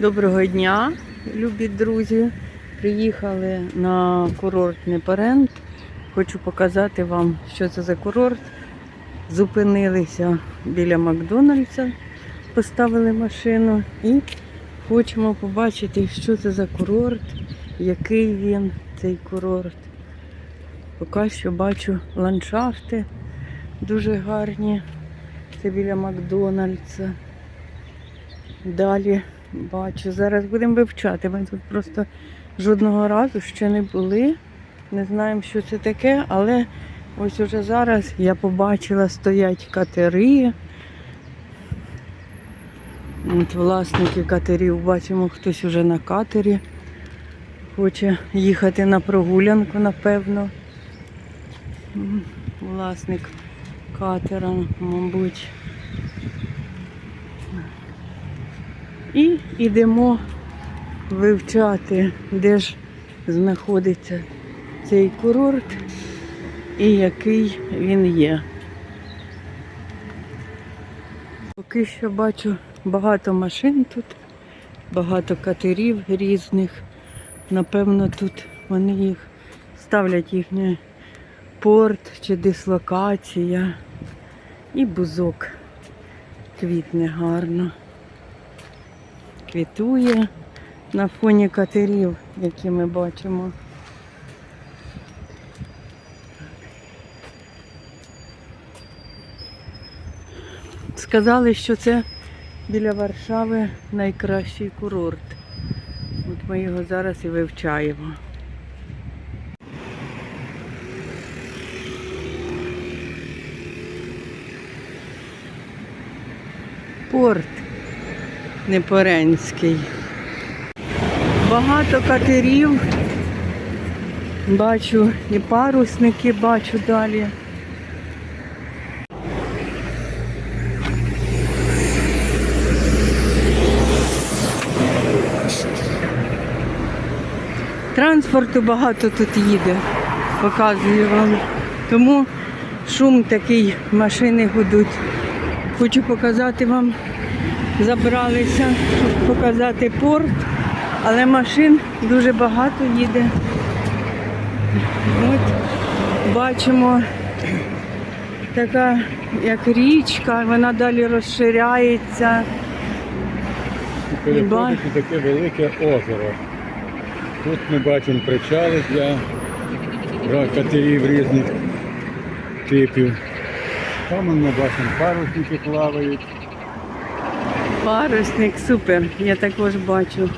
Доброго дня, любі друзі. Приїхали на курортний Парент. Хочу показати вам, що це за курорт. Зупинилися біля Макдональдса, поставили машину і хочемо побачити, що це за курорт, який він, цей курорт. Поки що бачу ландшафти дуже гарні. Це біля Макдональдса. Далі бачу. Зараз будемо вивчати. Ми тут просто жодного разу ще не були. Не знаємо, що це таке, але ось уже зараз я побачила, стоять катери. От власники катерів, бачимо, хтось уже на катері. Хоче їхати на прогулянку, напевно. Власник катера, мабуть. І йдемо вивчати, де ж знаходиться цей курорт і який він є. Поки що бачу багато машин тут, багато катерів різних. Напевно, тут вони їх ставлять їхній порт чи дислокація. І бузок квітне гарно квітує на фоні катерів, які ми бачимо. Сказали, що це біля Варшави найкращий курорт. От ми його зараз і вивчаємо. Порт Непоренський. Багато катерів. Бачу і парусники бачу далі. Транспорту багато тут їде, показую вам. Тому шум такий, машини гудуть. Хочу показати вам забралися, щоб показати порт, але машин дуже багато їде. От бачимо така як річка, вона далі розширяється. Переходить таке велике озеро. Тут ми бачимо причали для для катерів різних типів. Там ми бачимо парусники плавають. Парусник, супер, я також бачу.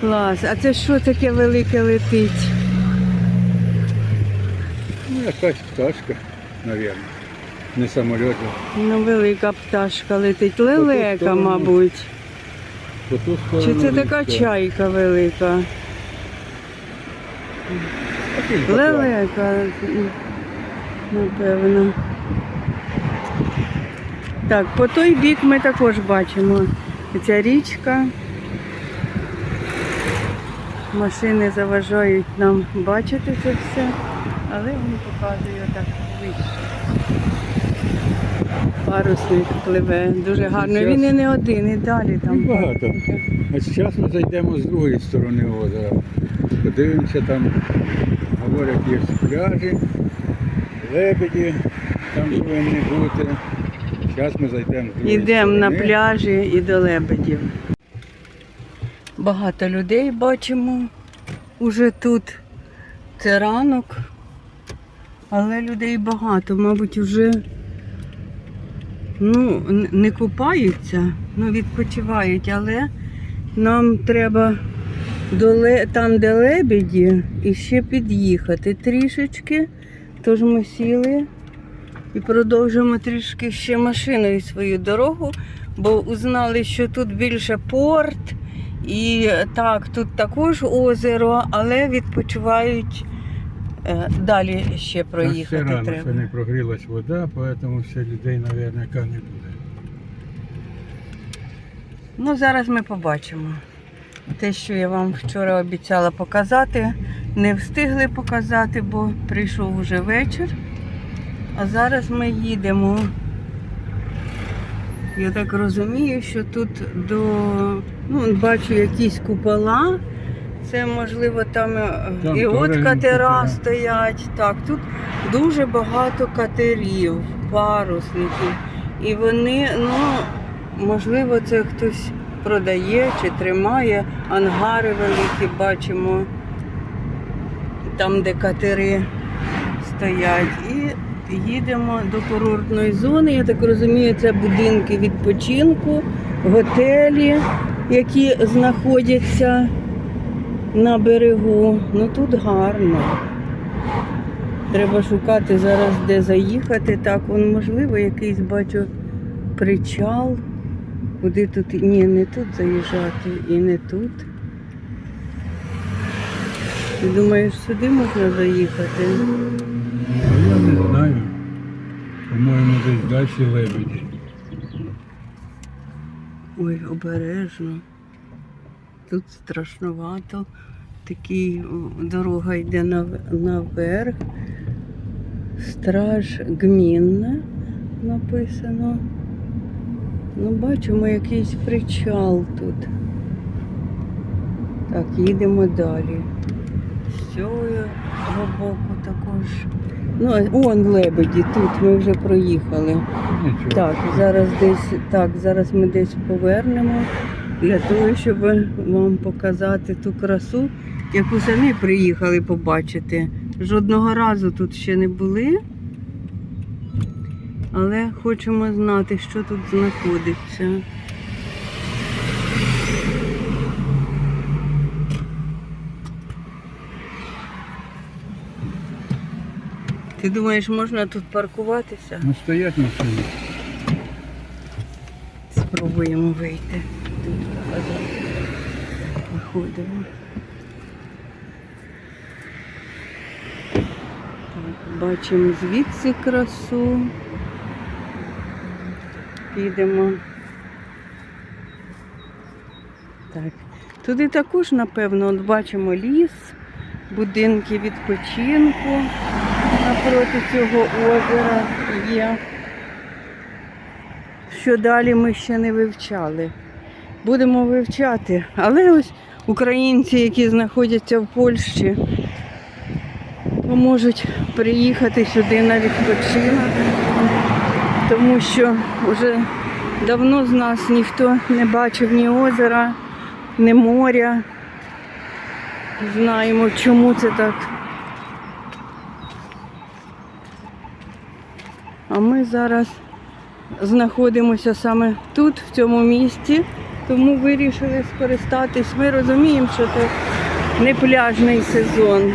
Клас. А це що таке велике летить? Ну, якась пташка, мабуть. Не самоліт. Ну, велика пташка летить. Лелека, мабуть. Чи це така чайка велика? Лелека, напевно. Так, по той бік ми також бачимо ця річка. Машини заважають нам бачити це все, але він показує так вище. Парусник пливе дуже гарно. Він і не один, і далі там. Багато. А зараз ми зайдемо з другої сторони озера. Подивимося там, говорять, є пляжі, лебеді, там повинні бути. Зараз ми зайдемо Йдемо на пляжі і до лебедів. Багато людей бачимо уже тут. Це ранок, але людей багато, мабуть, вже ну, не купаються, ну, відпочивають, але нам треба до там, де лебеді, і ще під'їхати трішечки. Тож ми сіли і продовжуємо трішки ще машиною свою дорогу, бо узнали, що тут більше порт, і так, тут також озеро, але відпочивають е, далі ще А ще проїхати рано, треба. ще не прогрілась вода, тому ще людей, мабуть, не буде. Ну, зараз ми побачимо. Те, що я вам вчора обіцяла показати, не встигли показати, бо прийшов уже вечір. А зараз ми їдемо. Я так розумію, що тут до Ну, бачу якісь купола. Це можливо там, е, Там і от катера катера. стоять. Так, тут дуже багато катерів, парусників. І вони, ну, можливо, це хтось продає чи тримає. Ангари великі бачимо, там, де катери стоять. І їдемо до курортної зони. Я так розумію, це будинки відпочинку, готелі, які знаходяться на берегу. Ну тут гарно. Треба шукати зараз, де заїхати. Так, он, можливо, якийсь бачу причал. Куди тут? Ні, не тут заїжджати і не тут. Ти думаєш, сюди можна заїхати? По-моєму, десь далі лебеді. Ой, обережно. Тут страшновато. Такий дорога йде наверх. Страж Гмінна написано. Ну, бачимо якийсь причал тут. Так, їдемо далі. З цього боку також. Ну, он лебеді, тут ми вже проїхали. Нічого. Так, зараз десь так, зараз ми десь повернемо для того, щоб вам показати ту красу, яку самі приїхали побачити. Жодного разу тут ще не були, але хочемо знати, що тут знаходиться. Ти думаєш, можна тут паркуватися? Ну стоять машини. Спробуємо вийти. Тут. Виходимо. Так, бачимо звідси красу. Підемо. Так. Туди також, напевно, от бачимо ліс, будинки відпочинку напроти цього озера є що далі ми ще не вивчали. Будемо вивчати. Але ось українці, які знаходяться в Польщі, можуть приїхати сюди на відпочинок, тому що вже давно з нас ніхто не бачив ні озера, ні моря. Знаємо, чому це так. А ми зараз знаходимося саме тут, в цьому місті, тому вирішили скористатись. Ми розуміємо, що це не пляжний сезон.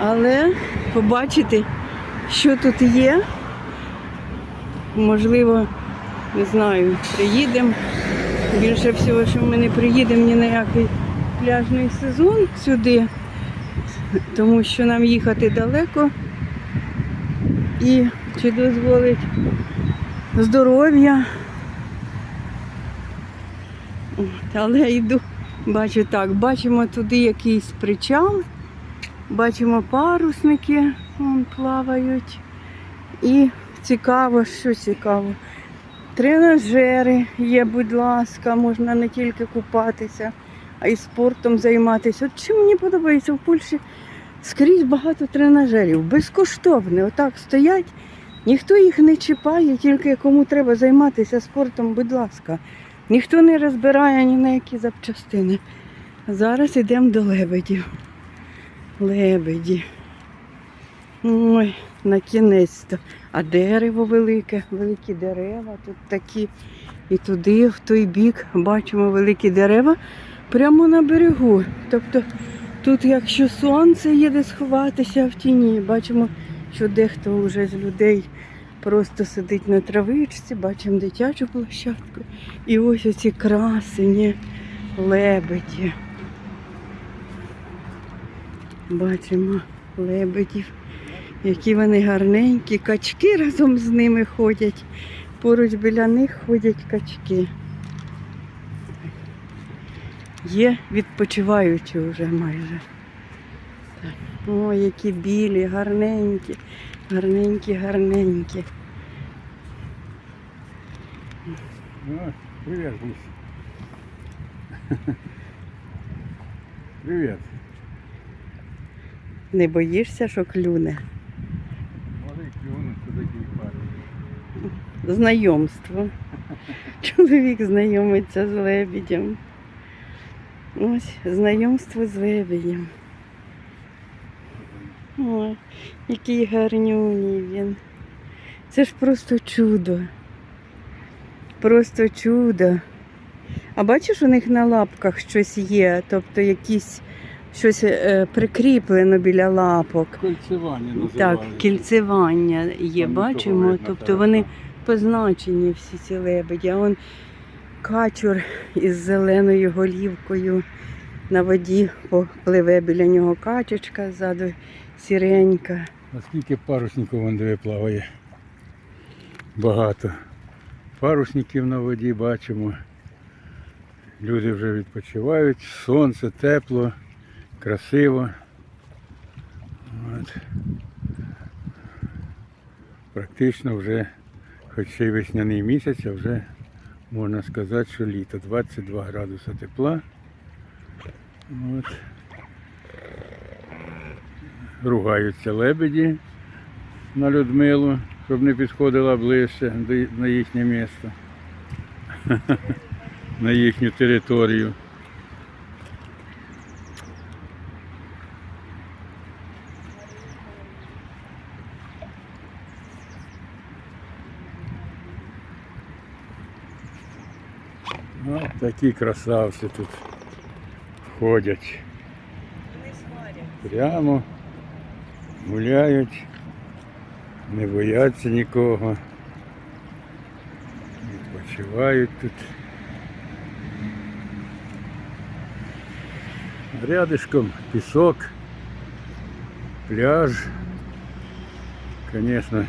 Але побачити, що тут є, можливо, не знаю, приїдемо. Більше всього, що ми не приїдемо ні на який пляжний сезон сюди, тому що нам їхати далеко. І чи дозволить здоров'я. Але йду, бачу так, бачимо туди якийсь причал, бачимо парусники вон плавають. І цікаво, що цікаво. Тренажери є, будь ласка, можна не тільки купатися, а й спортом займатися. От чим мені подобається в Польщі скрізь багато тренажерів, безкоштовні. Отак стоять, ніхто їх не чіпає, тільки кому треба займатися спортом, будь ласка. Ніхто не розбирає ні на які запчастини. Зараз йдемо до лебедів. Лебеді. Ой, на кінець-то. А дерево велике, великі дерева тут такі. І туди, в той бік, бачимо великі дерева прямо на берегу. Тобто тут, якщо сонце є де сховатися в тіні, бачимо, що дехто вже з людей просто сидить на травичці, бачимо дитячу площадку. І ось оці красені лебеді. Бачимо лебедів, які вони гарненькі, качки разом з ними ходять. Поруч біля них ходять качки. Є відпочиваючі вже майже. Так. О, які білі, гарненькі, гарненькі, гарненькі. А, привіт, гусь. Привіт. Не боїшся, що клюне? Малий клюнуть, це такий парень. Знайомство. Чоловік знайомиться з лебедем. Ось знайомство з лебедем. Ой, який гарнюній він. Це ж просто чудо. Просто чудо. А бачиш, у них на лапках щось є, тобто якісь щось е, прикріплено біля лапок. Кольцевання називають. Так, кільцевання є, бачимо. тобто вони позначені всі ці лебеді. А он качур із зеленою голівкою на воді попливе біля нього качечка ззаду сіренька. А скільки парусників вон диви плаває? Багато. Парусників на воді бачимо. Люди вже відпочивають, сонце, тепло, красиво. От. Практично вже, хоч ще й весняний місяць, а вже можна сказати, що літо. 22 градуси тепла. От. Ругаються лебеді на Людмилу, щоб не підходила ближче на їхнє місце, на їхню територію. От такі красавці тут ходять. Прямо гуляють, не бояться нікого. Відпочивають тут. Рядышком пісок, пляж. Звісно,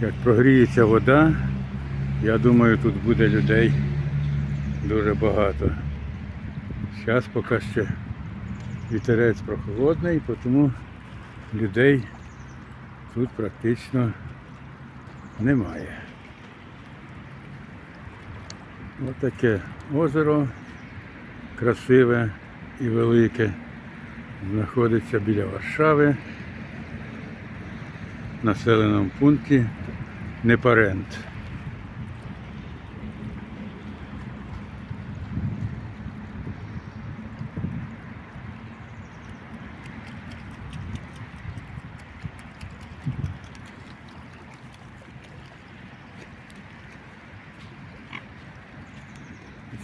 як прогріється вода, я думаю, тут буде людей дуже багато. Зараз поки ще вітерець прохолодний, тому людей тут практично немає. Ось таке озеро красиве і велике. Знаходиться біля Варшави в населеному пункті Непарент.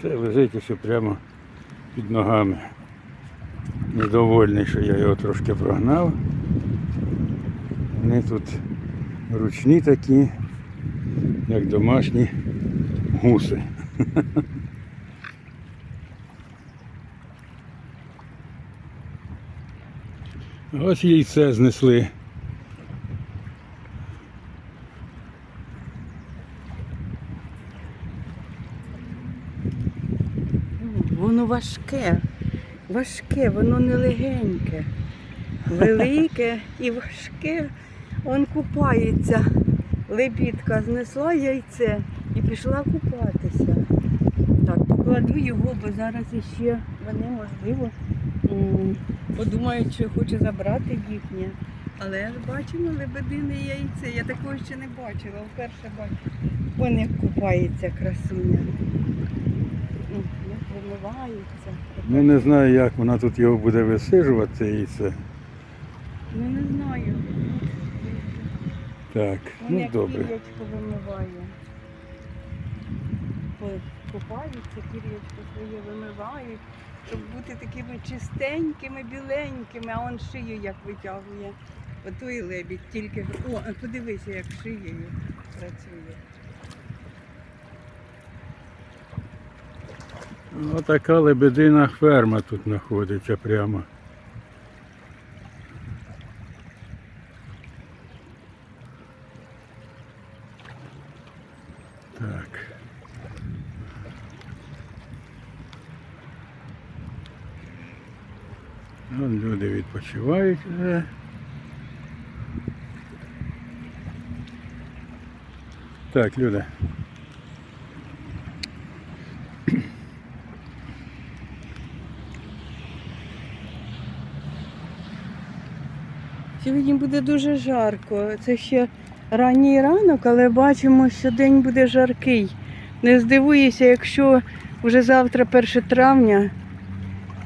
Це лежить ось прямо під ногами. Недовольний, що я його трошки прогнав. Вони тут ручні такі, як домашні гуси. Ось яйце знесли. Воно важке, важке, воно не легеньке, велике і важке. Он купається. Лебідка знесла яйце і пішла купатися. Так, покладу його, бо зараз іще вони, можливо, подумають, що хоче забрати їхнє. Але ж бачимо лебедине яйце. Я такого ще не бачила, вперше бачу. Вон як купається красуня. М, Ну не знаю, як вона тут його буде висижувати і це. Ну не знаю. Так, Вон ну як добре. пір'ячко вимиває. Купаються, пір'ячко своє вимивають, щоб бути такими чистенькими, біленькими, а он шию як витягує. Ото і лебідь, тільки. О, подивися, як шиєю працює. Отака лебедина ферма тут знаходиться прямо. Так. Вон люди відпочивають вже. Так, люди. Сьогодні буде дуже жарко. Це ще ранній ранок, але бачимо, що день буде жаркий. Не здивуюся, якщо вже завтра 1 травня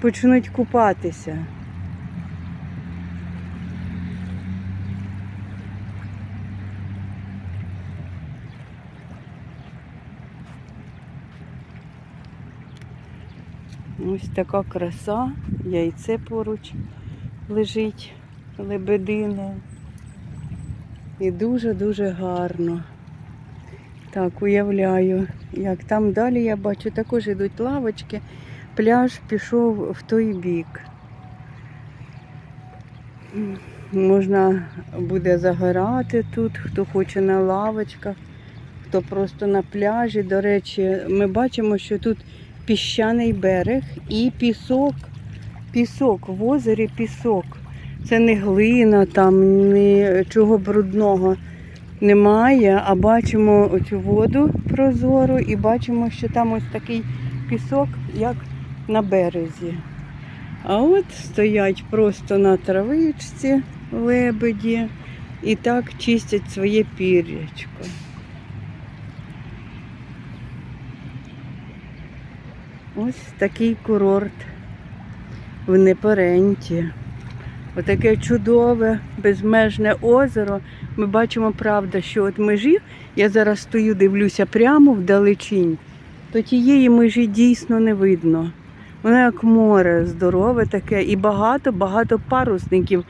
почнуть купатися. Ось така краса, яйце поруч лежить лебедине. І дуже-дуже гарно. Так, уявляю, як там далі я бачу, також йдуть лавочки. Пляж пішов в той бік. Можна буде загорати тут, хто хоче на лавочках, хто просто на пляжі. До речі, ми бачимо, що тут піщаний берег і пісок. Пісок, в озері пісок. Це не глина, там нічого брудного немає, а бачимо оцю воду прозору і бачимо, що там ось такий пісок, як на березі. А от стоять просто на травичці лебеді і так чистять своє пір'ячко. Ось такий курорт в Непоренті. Отаке чудове, безмежне озеро. Ми бачимо, правда, що от межі, я зараз стою, дивлюся прямо вдалечінь, то тієї межі дійсно не видно. Воно як море здорове таке, і багато-багато парусників.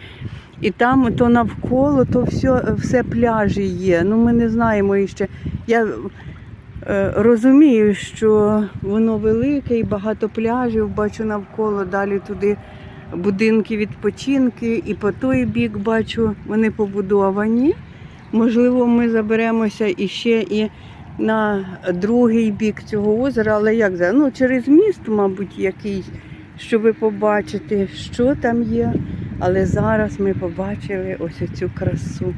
І там то навколо, то все, все пляжі є. Ну, ми не знаємо іще. Я е, розумію, що воно велике і багато пляжів бачу навколо, далі туди будинки відпочинки, і по той бік бачу, вони побудовані. Можливо, ми заберемося іще і на другий бік цього озера, але як за ну через міст, мабуть, якийсь, щоб побачити, що там є. Але зараз ми побачили ось цю красу.